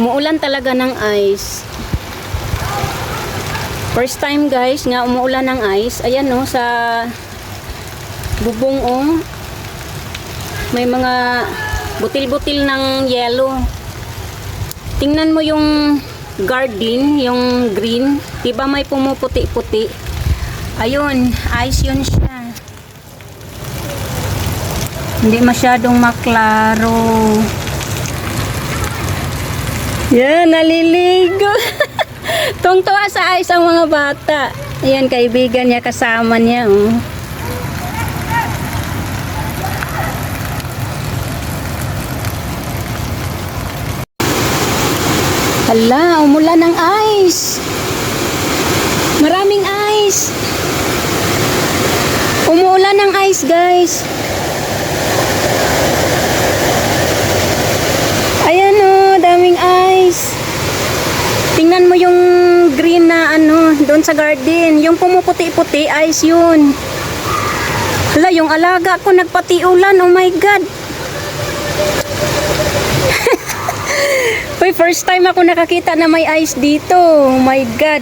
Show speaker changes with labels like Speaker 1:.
Speaker 1: Umuulan talaga ng ice. First time guys nga umuulan ng ice. Ayan no sa bubong oh. May mga butil-butil ng yellow. Tingnan mo yung garden, yung green. Diba may pumuputi-puti? Ayun, ice yun siya. Hindi masyadong maklaro. Yan, naliligo. Tungtuwa sa ice ang mga bata. Ayan, kaibigan niya, kasama niya. Oh. Hala, umulan ng ice. Maraming ice. Umuulan ng ice, guys. Ayan oh, daming ice. Tingnan mo yung green na ano, doon sa garden. Yung pumuputi-puti, ice yun. Hala, yung alaga ko nagpatiulan. Oh my God. Uy, first time ako nakakita na may ice dito. Oh my God.